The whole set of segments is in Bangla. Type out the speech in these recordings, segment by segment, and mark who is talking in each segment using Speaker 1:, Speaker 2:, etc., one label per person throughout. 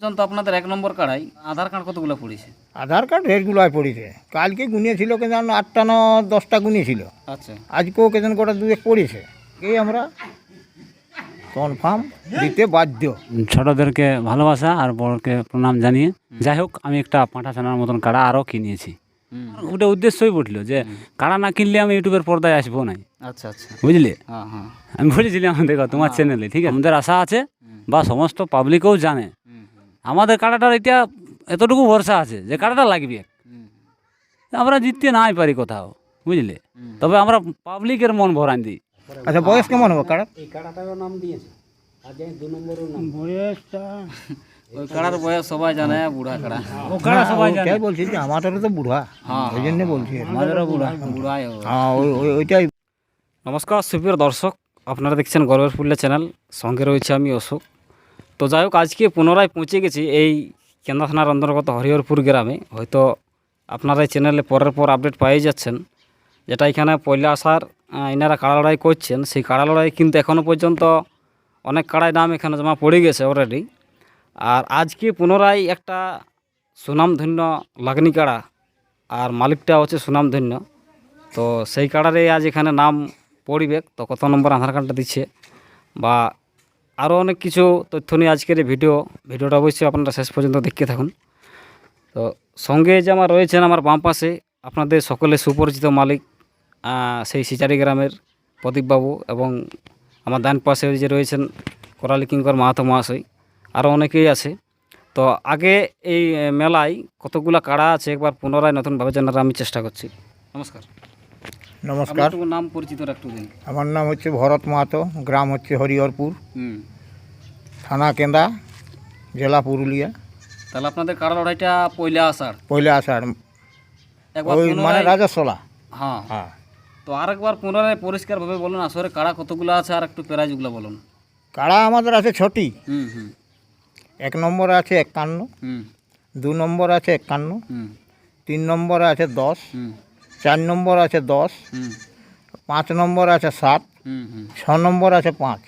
Speaker 1: পর্যন্ত আপনাদের এক নম্বর কাড়াই আধার কার্ড কতগুলো পড়েছে?
Speaker 2: আধার কার্ড রেটগুলোয় পড়েছে। কালকে গুনিয়েছিল কেন আটটা না দশটা গুনিয়েছিল।
Speaker 1: আচ্ছা।
Speaker 2: আজকেও কেজন কটা দুয়েক পড়েছে। এই আমরা কনফার্ম দিতে বাধ্য।
Speaker 3: ছোটদেরকে ভালোবাসা আর বড়কে প্রণাম জানিয়ে যাই হোক আমি একটা পাঁঠা ছানার মতন কাড়া আরও কিনিয়েছি
Speaker 1: হুম।
Speaker 3: ওটা উদ্দেশ্যই পড়ল যে কাড়া না কিনলে আমি ইউটিউবের পর্দায় আসব না।
Speaker 1: আচ্ছা আচ্ছা।
Speaker 3: বুঝলি?
Speaker 1: হ্যাঁ হ্যাঁ।
Speaker 3: আমি বলেছিলাম দেখো তোমার চ্যানেলে ঠিক আছে? আমাদের আশা আছে বা সমস্ত পাবলিকও জানে। আমাদের কাড়াটার এটা এতটুকু ভরসা আছে যে কাড়াটা লাগবে। আমরা জিততে নাই পারি কোথাও বুঝলে? তবে আমরা পাবলিকের মন ভরান দিই।
Speaker 2: আচ্ছা বয়স কেমন হবে কারা
Speaker 1: ওই কাড়ার বয়স সবাই জানে বুড়া কাড়া
Speaker 3: ও কাড়া সবাই জানে।
Speaker 2: ওটাই বলছি যে আমাদেরও তো বুড়া ওই জন্য বলছি।
Speaker 1: আমাদেরও বুড়া বুড়াই
Speaker 2: হ্যাঁ ওই- ওই- ওইটাই।
Speaker 3: নমস্কার সুপ্রিয় দর্শক আপনারা দেখছেন গর্বের পুল্লা চ্যানেল। সঙ্গে রয়েছে আমি অশোক। তো যাই হোক আজকে পুনরায় পৌঁছে গেছি এই কেন্দ্র থানার অন্তর্গত হরিহরপুর গ্রামে। হয়তো আপনারা এই চ্যানেলে পরের পর আপডেট পেয়ে যাচ্ছেন। যেটা এখানে পয়লা আসার এনারা কাড়া লড়াই করছেন। সেই কাড়া লড়াই কিন্তু এখনও পর্যন্ত অনেক কাড়াই নাম এখানে জমা পড়ে গেছে অলরেডি আর আজকে পুনরায় একটা সুনামধন্য লাগনি কাড়া, আর মালিকটা হচ্ছে সুনামধন্য। তো সেই কার্ডারে আজ এখানে নাম পড়িবে। তো কত নম্বর আধার কার্ডটা দিচ্ছে, বা আরও অনেক কিছু তথ্য নিয়ে আজকের এই ভিডিও। ভিডিওটা অবশ্যই আপনারা শেষ পর্যন্ত দেখতে থাকুন। তো সঙ্গে যে আমার রয়েছেন আমার বাম পাশে আপনাদের সকলে সুপরিচিত মালিক সেই সিচারি গ্রামের প্রদীপবাবু এবং আমার ডান পাশে যে রয়েছেন করালি কিঙ্কর মাহাতো মহাশয়, আরও অনেকেই আছে। তো আগে এই মেলায় কতগুলো কাড়া আছে একবার পুনরায় নতুনভাবে জানার আমি চেষ্টা করছি। নমস্কার।
Speaker 2: নমস্কার।
Speaker 1: নাম পরিচিত একটু দিন।
Speaker 2: আমার নাম হচ্ছে ভরত মাহাতো গ্রাম হচ্ছে হরিহরপুর। থানা কেন্দা জেলা পুরুলিয়া।
Speaker 1: তাহলে আপনাদের কাড়া লড়াইটা পয়লা আষাঢ়?
Speaker 2: পয়লা আষাঢ়। ওই মানে রাজস্বলা।
Speaker 1: হ্যাঁ।
Speaker 2: হ্যাঁ।
Speaker 1: তো আরেকবার পুনরায় পরিষ্কারভাবে বলুন আসরে কাড়া কতগুলো আছে আর একটু প্রাইজগুলো বলুন।
Speaker 2: কাড়া আমাদের আছে ছটি।
Speaker 1: হুম হুম।
Speaker 2: এক নম্বর আছে একান্ন। দু নম্বর আছে একান্ন। তিন নম্বর আছে দশ। চার নম্বর আছে দশ পাঁচ নম্বর আছে সাত ছ নম্বর আছে পাঁচ।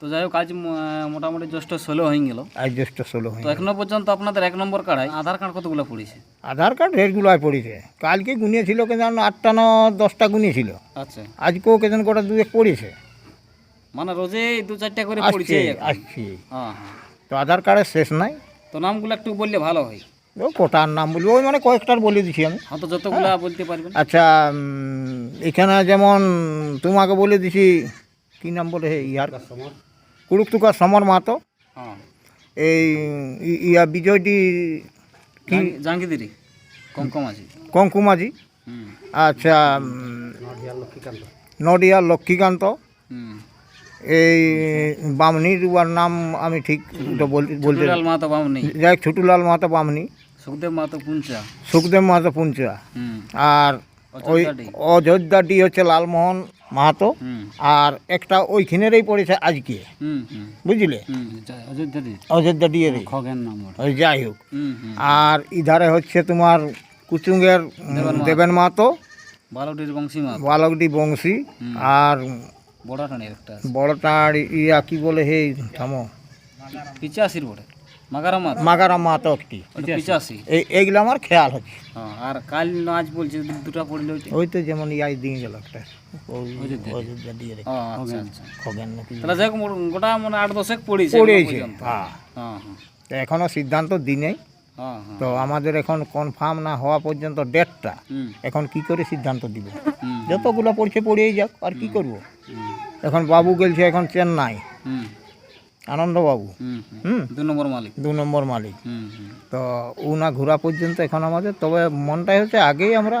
Speaker 1: তো যাই হোক আজ মোটামুটি জ্যৈষ্ঠ ষোলো হয়ে গেল।
Speaker 2: আজ জ্যেষ্ঠ ষোলো হয়ে
Speaker 1: এখনও পর্যন্ত আপনাদের এক নম্বর কাড়াই আধার কার্ড কতগুলো পড়েছে?
Speaker 2: আধার কার্ড রেটগুলোয় পড়েছে। কালকে গুনিয়েছিল কেন আটটা না দশটা গুনিয়েছিল।
Speaker 1: আচ্ছা।
Speaker 2: আজকেও কেজন কটা দুয়েক পড়েছে।
Speaker 1: মানে রোজেই দু চারটা করে পড়ছে।
Speaker 2: আসছি
Speaker 1: হ্যাঁ হ্যাঁ।
Speaker 2: তো আধার কার্ডের শেষ নাই।
Speaker 1: তো নামগুলো একটু বললে ভালো হয়।
Speaker 2: কোটার নাম বলব ওই মানে কয়েকটার বলে দিছি আমি।
Speaker 1: হয়তো যতগুলা বলতে পারবেন।
Speaker 2: আচ্ছা এখানে যেমন তোমাকে বলে দিছি কি নাম বলে হে ইয়ার কুড়ুকটুকার সমর। মাহাতো।
Speaker 1: হ্যাঁ।
Speaker 2: এই ইয়া বিজয়টি কি?
Speaker 1: জাঙ্গিদিরি কম কম আছে
Speaker 2: কঙ্কুমাজি আচ্ছা নডিয়া লক্ষ্মীকান্ত। এই বামনির উয়ার নাম আমি ঠিক বলতে বলতে
Speaker 1: মাহাতো বামনি।
Speaker 2: যাই ছোটুলাল মাহাতো বামনি।
Speaker 1: সুখদেব মাহাতো পুঞ্চা
Speaker 2: সুখদেব মাহাতো পুঞ্চা আর ওই
Speaker 1: অযোধ্যাটি।
Speaker 2: অযোধ্যাটি হচ্ছে লালমোহন মাহাতো। আর একটা ওইখানেরই পড়েছে আজকে। বুঝলে?
Speaker 1: হুম
Speaker 3: অযোধ্যা
Speaker 2: ডিয়ের ওই যাই হোক। আর ইধারে হচ্ছে তোমার কুচুঙ্গের দেবেন মাহাতো।
Speaker 1: বারোটির বংশী
Speaker 2: বালকডি বংশী। আর
Speaker 1: বড়
Speaker 2: বড়টার ইয়া কি বলে হে থামো।
Speaker 1: পিচাশির বটে।
Speaker 2: এই এইগুলো আমার খেয়াল হচ্ছে।
Speaker 1: হ্যাঁ আর কাল নাচ বলছে দু- দুটা পড়লে
Speaker 2: ওই তো যেমন ইয়াই দিয়ে গেল একটা। অযোধ্যা দিয়ে রেখে
Speaker 1: ও আচ্ছা আচ্ছা।
Speaker 2: খগেন
Speaker 1: তাহলে যাই গোটা মানে আট দশেক পড়েছে এখনও
Speaker 2: পড়েছে। হ্যাঁ।
Speaker 1: হ্যাঁ
Speaker 2: তো এখনও সিদ্ধান্ত
Speaker 1: হ্যাঁ হ্যাঁ।
Speaker 2: তো আমাদের এখন কনফার্ম না হওয়া পর্যন্ত ডেটটা এখন কি করে সিদ্ধান্ত দিব? যতগুলো পড়ছে পড়েই যাক আর কি করব? এখন বাবু গেলছে এখন চেন্নাই। আনন্দবাবু।
Speaker 1: হুম দু নম্বর মালিক।
Speaker 2: দু নম্বর মালিক। তো ও না ঘোরা পর্যন্ত এখন আমাদের তবে মনটাই হচ্ছে আগেই আমরা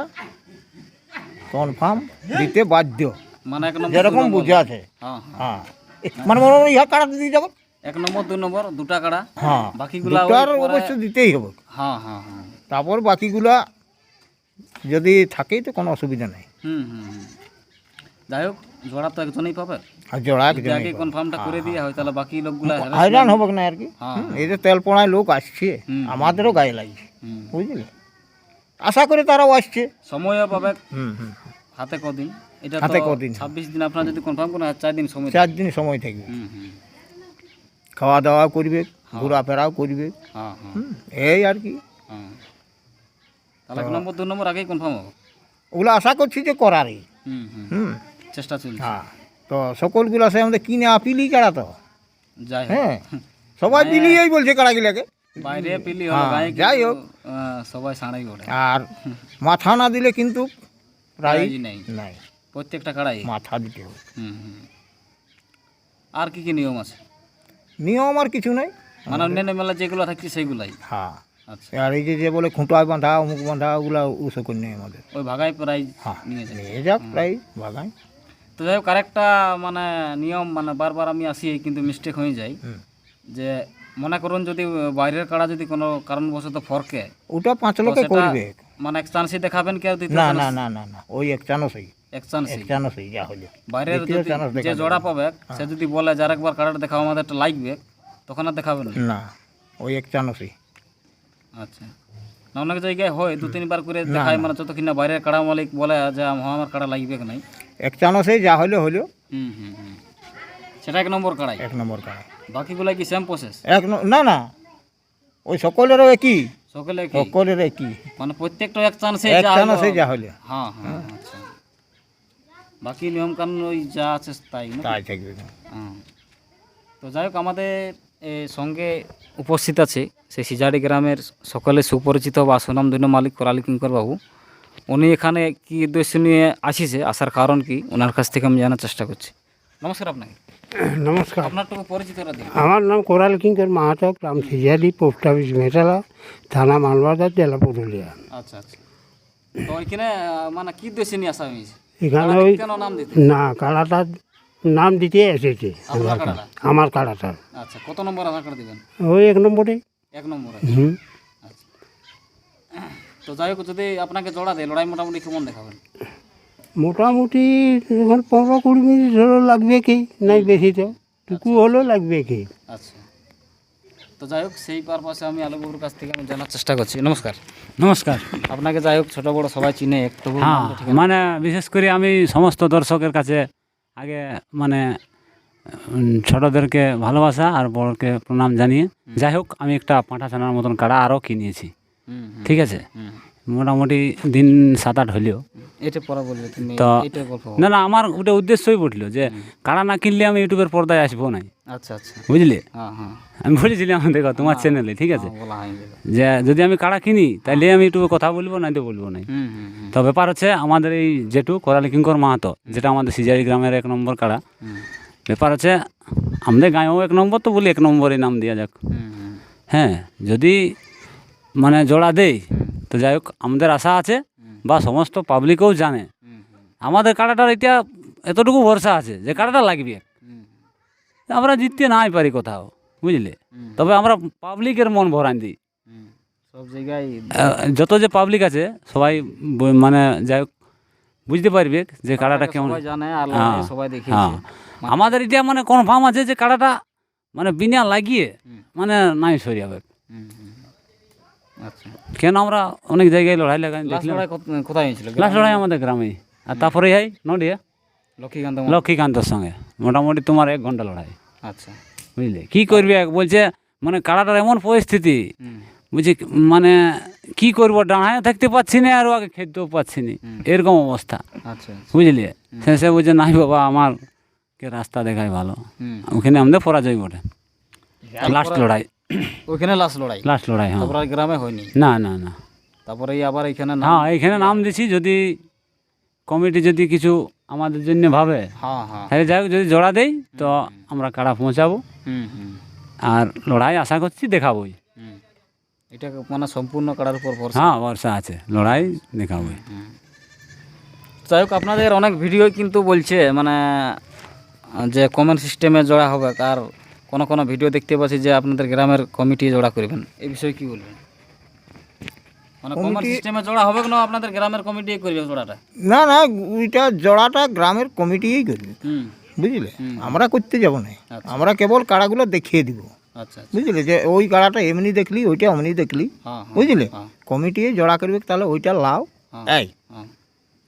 Speaker 2: কনফার্ম দিতে বাধ্য।
Speaker 1: মানে
Speaker 2: যেরকম বুঝে আছে।
Speaker 1: হ্যাঁ হ্যাঁ।
Speaker 2: হ্যাঁ। মানে মনে হয় ইহা কাটাতে দিয়ে যাব?
Speaker 1: এক নম্বর দু নম্বর দুটা কাড়া।
Speaker 2: হ্যাঁ।
Speaker 1: বাকিগুলা
Speaker 2: অবশ্য দিতেই হবে।
Speaker 1: হ্যাঁ হ্যাঁ হ্যাঁ।
Speaker 2: তারপর বাকিগুলা যদি থাকেই তো কোনো অসুবিধা নেই।
Speaker 1: হুম হুম। যাই হোক জোড়া তো একজনই পাবে।
Speaker 2: আর জোড়া
Speaker 1: আগে কনফার্মটা করে দিয়ে হয়। তাহলে বাকি লোকগুলা harassment-
Speaker 2: হয়রান হবে না আর কি।
Speaker 1: হ্যাঁ,
Speaker 2: এই যে তেল পোড়ায় লোক আসছে আমাদেরও গায়ে লাগছে। বুঝলি? আশা করে তারাও আসছে।
Speaker 1: সময়ও পাবে। হাতে কদিন। এটা
Speaker 2: হাতে কদিন।
Speaker 1: ছাব্বিশ দিন আপনার যদি কনফার্ম করেন আর চার দিন সময়
Speaker 2: চার দিন সময় থাকবে খাওয়া দাওয়া করবে ঘোরাফেরাও করবে।
Speaker 1: হ্যাঁ হ্যাঁ।
Speaker 2: এই আর কি।
Speaker 1: হ্যাঁ। তাহলে এক নম্বর দু নম্বর আগেই কনফার্ম হবে।
Speaker 2: ওগুলো আশা করছি যে করারই।
Speaker 1: হুম। চেষ্টা চলছে।
Speaker 2: হ্যাঁ তো সকলগুলো সে আমাদের কিনে আপিলি কাড়া তো?
Speaker 1: যাই
Speaker 2: হ্যাঁ সবাই পিলিয়েই বলছে কাড়াগুলাকে
Speaker 1: বাইরে পিলি হলো
Speaker 2: হ্যাঁ, যাই হোক।
Speaker 1: সবাই সাঁড়াই ওঠে
Speaker 2: আর মাথা না দিলে কিন্তু প্রায়
Speaker 1: প্রাইজ নেই।
Speaker 2: নাই।
Speaker 1: প্রত্যেকটা কাড়াই
Speaker 2: মাথা দিতে হবে।
Speaker 1: আর কি কি নিয়ম আছে?
Speaker 2: নিয়ম আর কিছু নাই।
Speaker 1: মানে অন্যান্য মেলা যেগুলো থাকছে সেইগুলাই
Speaker 2: হ্যাঁ।
Speaker 1: আচ্ছা।
Speaker 2: আর এই যে যে বলে খুঁটায় বাঁধা অমুক বাঁধা ওগুলা ওসব নেই আমাদের।
Speaker 1: ওই ভাগাই প্রাইজ
Speaker 2: হ্যাঁ
Speaker 1: নিয়ে
Speaker 2: যাক প্রায় বাগান
Speaker 1: তো যাই হোক আরেকটা মানে নিয়ম মানে বারবার আমি আসি কিন্তু মিস্টেক হয়ে যায়। যে মনে করুন যদি বাইরের কাড়া যদি কোনো কারণবশত ফরকে
Speaker 2: ওটা পাঁচ লোকে করবে।
Speaker 1: মানে এক চান্সই দেখাবেন কি আর দ্বিতীয়
Speaker 2: না না না না না ওই এক চানসই
Speaker 1: এক চান্সই
Speaker 2: এক চানসই যা হলো।
Speaker 1: বাইরের যদি যে জোড়া পাবে সে যদি বলে যার একবার কাড়াটা দেখাও আমাদের একটা লাগবে তখন আর দেখাবেন না?
Speaker 2: না ওই এক চানসই
Speaker 1: আচ্ছা। না অনেক জায়গায় হয় দু তিনবার করে দেখায় মানে যতক্ষণ না বাইরের কাড়া মালিক বলে যে হ্যাঁ আমার কাড়া লাগবে কি নাই।
Speaker 2: এক চানসই যা হলো হলো
Speaker 1: হুম হুম হুম। সেটা এক নম্বর কাড়াই।
Speaker 2: এক নম্বর কাড়া
Speaker 1: বাকিগুলো কি সেম প্রসেস
Speaker 2: এক ন- না না। ওই সকলেরও একই।
Speaker 1: সকলে কি
Speaker 2: সকলের একই।
Speaker 1: মানে প্রত্যেকটা এক চান্সে
Speaker 2: এক
Speaker 1: যা হলো-
Speaker 2: চানসই যা হলো
Speaker 1: হ্যাঁ হ্যাঁ আচ্ছা। বাকি নিয়ম কানুন ওই যা আছে তাই না
Speaker 2: তাই থাকবে।
Speaker 1: হ্যাঁ। তো যাই হোক আমাদের এ, সঙ্গে উপস্থিত আছে সেই সিজাড়ি গ্রামের সকলে সুপরিচিত বা সুনাম সুনামধন্য মালিক করালি কিঙ্কর বাবু উনি এখানে কি উদ্দেশ্য নিয়ে আসিছে? আসার কারণ কি? ওনার কাছ থেকে আমি জানার চেষ্টা করছি। নমস্কার আপনাকে।
Speaker 4: নমস্কার।
Speaker 1: আপনার টুকু পরিচিতরা
Speaker 4: আমার নাম কোরাল কিঙ্কর মাহাতো গ্রাম সিজালি পোস্ট অফিস মেটালা থানা মালবাজার জেলা পুরুলিয়া।
Speaker 1: আচ্ছা আচ্ছা। তো এখানে মানে কি উদ্দেশ্যে নিয়ে আসা হয়েছে?
Speaker 4: এখানে ওই
Speaker 1: নাম দিতে?
Speaker 4: না কাড়াটার নাম দিতে এসেছে আমার কাড়াটার
Speaker 1: আচ্ছা কত নম্বর আধার কার্ড দিবেন?
Speaker 4: ওই এক নম্বরে।
Speaker 1: এক নম্বরে।
Speaker 4: হুম।
Speaker 1: আচ্ছা। তো যাই হোক যদি আপনাকে জোড়া দেয় লড়াই মোটামুটি কেমন দেখাবেন?
Speaker 4: মোটামুটি এখন পনেরো কুড়ি মিনিট হলো লাগবে কি নাই বেশি তো। টুকু হলেও লাগবে কি।
Speaker 1: আচ্ছা। তো যাই হোক সেই পারপাসে আমি আলোবাবুর কাছ থেকে আমি জানার চেষ্টা করছি। নমস্কার।
Speaker 3: নমস্কার।
Speaker 1: আপনাকে যাই হোক ছোটো বড়ো সবাই চিনে একটু
Speaker 3: হ্যাঁ মানে বিশেষ করে আমি সমস্ত দর্শকের কাছে আগে মানে ছোটদেরকে ভালোবাসা আর বড়কে প্রণাম জানিয়ে যাই হোক আমি একটা পাঁঠা ছানার মতন কাড়া আরও
Speaker 1: হুম,
Speaker 3: ঠিক আছে? মোটামুটি দিন সাত আট হলেও
Speaker 1: এটা
Speaker 3: তো। না না আমার ওটা উদ্দেশ্যই পড়ল যে কাড়া না কিনলে আমি ইউটিউবের পর্দায় আসব না
Speaker 1: আচ্ছা আচ্ছা।
Speaker 3: বুঝলি?
Speaker 1: হ্যাঁ হ্যাঁ।
Speaker 3: আমি বলেছিলাম দেখো তোমার চ্যানেলে ঠিক আছে?
Speaker 1: হয়ে
Speaker 3: যে যদি আমি কারা কিনি তাহলে আমি ইউটিউবে কথা বলব না তো বলব না
Speaker 1: হুম হুম হুম।
Speaker 3: তো ব্যাপার হচ্ছে আমাদের এই জেঠু করালি কিঙ্কর মাহাতো যেটা আমাদের সিজারি গ্রামের এক নম্বর
Speaker 1: কারা
Speaker 3: ব্যাপার হচ্ছে আমাদের গাঁয়েও এক নম্বর তো বলি এক নম্বরে নাম দেওয়া যাক। হ্যাঁ যদি মানে জোড়া দেই। তো যাই হোক আমাদের আশা আছে বা সমস্ত পাবলিকও জানে। আমাদের কাটাটার এটা এতটুকু ভরসা আছে যে কাটাটা লাগবে। আমরা জিততে নাই পারি কোথাও বুঝলে? তবে আমরা পাবলিকের মন ভরান দিই।
Speaker 1: সব জায়গায়
Speaker 3: যত যে পাবলিক আছে সবাই মানে যাই হোক বুঝতে পারবে যে কাড়াটা কেমন।
Speaker 1: জানে
Speaker 3: হ্যাঁ,
Speaker 1: সবাই
Speaker 3: হ্যাঁ। আমাদের এটা মানে কনফার্ম আছে যে কাড়াটা মানে বিনা লাগিয়ে মানে নাই সরি হবে
Speaker 1: হুম হুম আচ্ছা
Speaker 3: কেন আমরা অনেক জায়গায় লড়াই লাগাই দেখলাম
Speaker 1: কোথায় হয়েছিল?
Speaker 3: লাস্ট লড়াই আমাদের গ্রামে। আর তারপরে যাই নডিয়া
Speaker 1: লক্ষ্মীকান্ত
Speaker 3: লক্ষ্মীকান্তর সঙ্গে। মোটামুটি তোমার এক ঘণ্টা লড়াই।
Speaker 1: আচ্ছা।
Speaker 3: বুঝলে? কি করবে? বলছে মানে কাড়াটার এমন পরিস্থিতি বুঝছি মানে কি করব? ডাঁড়ায় থাকতে পারছি না আর আগে খেতেও পাচ্ছি না। এরকম অবস্থা।
Speaker 1: আচ্ছা
Speaker 3: বুঝলি? শেষে বলছে নাই বাবা আমার কে রাস্তা দেখায় ভালো। ওখানে আমাদের পরাজয় বটে লাস্ট লড়াই।
Speaker 1: ওইখানে লাস্ট লড়াই।
Speaker 3: লাস্ট লড়াই হ্যাঁ।
Speaker 1: তারপর গ্রামে হয়নি?
Speaker 3: না না না।
Speaker 1: তারপরে এই আবার এখানে
Speaker 3: হ্যাঁ এইখানে নাম দিছি যদি কমিটি যদি কিছু আমাদের জন্য ভাবে।
Speaker 1: হ্যাঁ হ্যাঁ।
Speaker 3: তাহলে যাই হোক যদি জোড়া দেই তো আমরা কাড়া পৌঁছাবো? আর লড়াই আশা করছি দেখাবোই।
Speaker 1: এটা মানে সম্পূর্ণ কাটার উপর ভরসা?
Speaker 3: হ্যাঁ ভরসা আছে। লড়াই দেখাবোই।
Speaker 1: যাই হোক আপনাদের অনেক ভিডিও কিন্তু বলছে মানে যে কমেন্ট সিস্টেমে জোড়া হবে আর কোনো কোনো ভিডিও দেখতে পাচ্ছি যে আপনাদের গ্রামের কমিটি জোড়া করবেন। এই বিষয়ে কি বলবেন? মানে সিস্টেমে জোড়া হবে না আপনাদের গ্রামের কমিটি করবে জোড়াটা?
Speaker 2: না না ওইটা জড়াটা গ্রামের কমিটিই করবে। বুঝলে? আমরা করতে যাব না।
Speaker 1: আচ্ছা।
Speaker 2: আমরা কেবল কাড়াগুলো দেখিয়ে দিব।
Speaker 1: আচ্ছা আচ্ছা।
Speaker 2: বুঝলে? যে ওই কাড়াটা এমনি দেখলি ওইটা অমনি দেখলি।
Speaker 1: হ্যাঁ হ্যাঁ
Speaker 2: বুঝলে?
Speaker 1: হ্যাঁ।
Speaker 2: কমিটি জড়া করবে তাহলে ওইটা লাও। এই।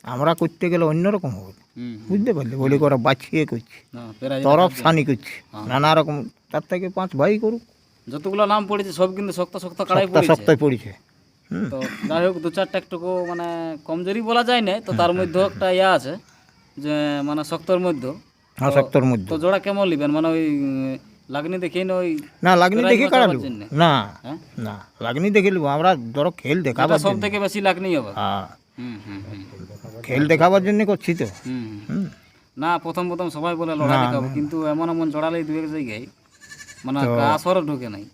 Speaker 2: আমরা করতে গেলে অন্যরকম হবে। বুঝতে পারলে বলে ওরা বাছিয়ে করছে তরফ সানি করছে নানা রকম তার থেকে পাঁচ ভাই করুক।
Speaker 1: যতগুলো নাম পড়েছে সব কিন্তু শক্ত শক্ত কাড়াই
Speaker 2: সপ্তাহ
Speaker 1: পড়েছে তো যাই হোক দু চারটা একটুকু মানে কমজোরি বলা যায় না তো তার মধ্যেও একটা ইয়া আছে যে মানে শক্তর মধ্যে।
Speaker 2: হ্যাঁ সপ্তাহের মধ্যে।
Speaker 1: তো জোড়া কেমন নিবেন মানে ওই লাগনি দেখেই না ওই
Speaker 2: না লাগনি দেখে
Speaker 1: বাঁচাবার
Speaker 2: কাড়ালু না।
Speaker 1: হ্যাঁ?
Speaker 2: না লাগনি দেখে নেব আমরা ধরো খেল দেখাবার
Speaker 1: এটা সব থেকে বেশি লাগনি হবে
Speaker 2: হ্যাঁ। খেল দেখাবার জন্য করছি তো।
Speaker 1: না প্রথম প্রথম সবাই বলে লড়াই দেখাবো কিন্তু এমন এমন জড়ালেই দু এক জায়গায়। মানে আসর ঢুকে নাই।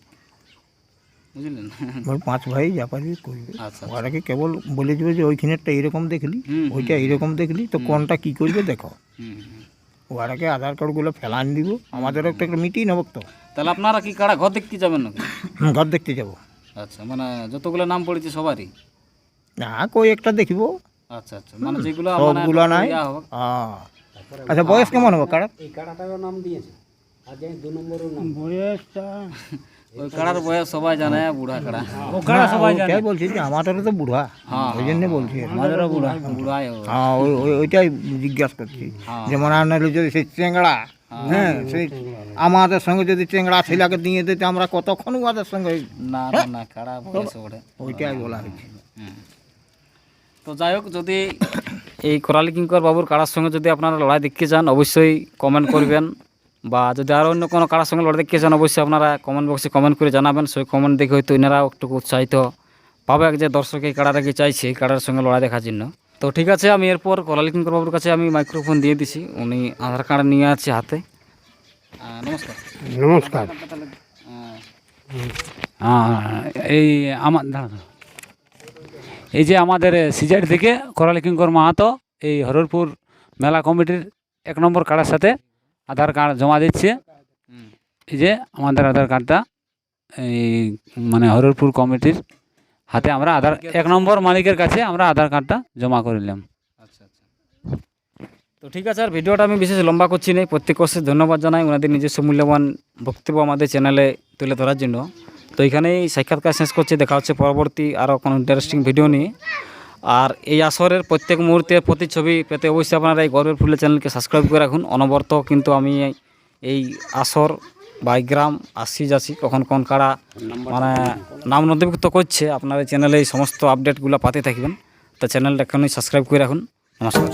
Speaker 1: বুঝলেন?
Speaker 2: ওই পাঁচ ভাই যা পারবি করবে।
Speaker 1: আচ্ছা
Speaker 2: ওরাকে কেবল বলে দেবে যে ওইখানেরটা এইরকম দেখলি? ওইটা এইরকম দেখলি? তো কোনটা কি করবে দেখো। ওরাকে আধার কার্ডগুলো ফেলান দিব। আমাদেরও একটা একটা মিটিং হবে তো।
Speaker 1: তাহলে আপনারা কি কারা? ঘর দেখতে যাবেন নাকি?
Speaker 2: ঘর দেখতে যাব।
Speaker 1: আচ্ছা মানে যতগুলো নাম পড়েছে সবারই?
Speaker 2: না কই একটা দেখিব।
Speaker 1: আচ্ছা আচ্ছা মানে যেগুলো
Speaker 2: সবগুলো নাই?
Speaker 1: হবে।
Speaker 2: হ্যাঁ আচ্ছা বয়স কেমন হবে কারা
Speaker 4: বয়সটা
Speaker 1: ওই কাড়ার বয়স সবাই জানে বুড়া কাড়া।
Speaker 4: ওখানে সবাই জানে।
Speaker 2: ওটাই বলছি যে আমাদেরও তো বুড়া
Speaker 1: হ্যাঁ,
Speaker 2: ওই জন্য বলছি।
Speaker 1: আমাদেরও বুড়া বুড়াই
Speaker 2: হ্যাঁ ওই ওই- ওইটাই জিজ্ঞাসা করছি। যেমন আর নাহলে যদি সেই চেংড়া। হ্যাঁ। সেই আমাদের সঙ্গে যদি চেংড়া ছেলেকে দিয়ে দিতে আমরা কতক্ষণ ওদের সঙ্গে
Speaker 1: না না না কাড়া বয়স
Speaker 2: ওইটাই বলা হয়েছে।
Speaker 1: তো যাই হোক যদি এই কোরালি কিঙ্কর বাবুর কাড়ার সঙ্গে যদি আপনারা লড়াই দেখতে চান অবশ্যই কমেন্ট করবেন। বা যদি আরও অন্য কোনো কারার সঙ্গে লড়াই দেখতে চান অবশ্যই আপনারা কমেন্ট বক্সে কমেন্ট করে জানাবেন। সেই কমেন্ট দেখে হয়তো এনারাও একটু উৎসাহিত পাবে যে দর্শক এই কাড়াটা কি চাইছে এই কাড়ার সঙ্গে লড়াই দেখার জন্য। তো ঠিক আছে আমি এরপর কোরালি কিঙ্কর বাবুর কাছে আমি মাইক্রোফোন দিয়ে দিছি। উনি আধার কার্ড নিয়ে আছে হাতে। নমস্কার।
Speaker 4: নমস্কার।
Speaker 5: এই আমার দাঁড়া। এই যে আমাদের সিজার থেকে করালি কিঙ্কর মাহাতো, এই হররপুর মেলা কমিটির এক নম্বর কার্ডের সাথে আধার কার্ড জমা দিচ্ছে। এই যে আমাদের আধার কার্ডটা, এই মানে হররপুর কমিটির হাতে আমরা আধার, এক নম্বর মালিকের কাছে আমরা আধার কার্ডটা জমা করিলাম
Speaker 1: আচ্ছা আচ্ছা। তো ঠিক আছে, আর ভিডিওটা আমি বিশেষ লম্বা করছি না। প্রত্যেক অবশ্যই ধন্যবাদ জানাই। ওনাদের নিজস্ব মূল্যবান বক্তব্য আমাদের চ্যানেলে তুলে ধরার জন্য। তো এখানেই সাক্ষাৎকার শেষ করছি। দেখা হচ্ছে পরবর্তী আরও কোনো ইন্টারেস্টিং ভিডিও নিয়ে। আর এই আসরের প্রত্যেক মুহূর্তে প্রতিচ্ছবি পেতে অবশ্যই আপনারা এই গর্বের ফুলের চ্যানেলকে সাবস্ক্রাইব করে রাখুন। অনবরত কিন্তু আমি এই আসর বা এই গ্রাম আসছি, যাচ্ছি, কখন কোন কারা মানে নাম নথিভুক্ত করছে, আপনার এই চ্যানেলে এই সমস্ত আপডেটগুলো পাতে থাকবেন। তো চ্যানেলটা এখনই সাবস্ক্রাইব করে রাখুন। নমস্কার।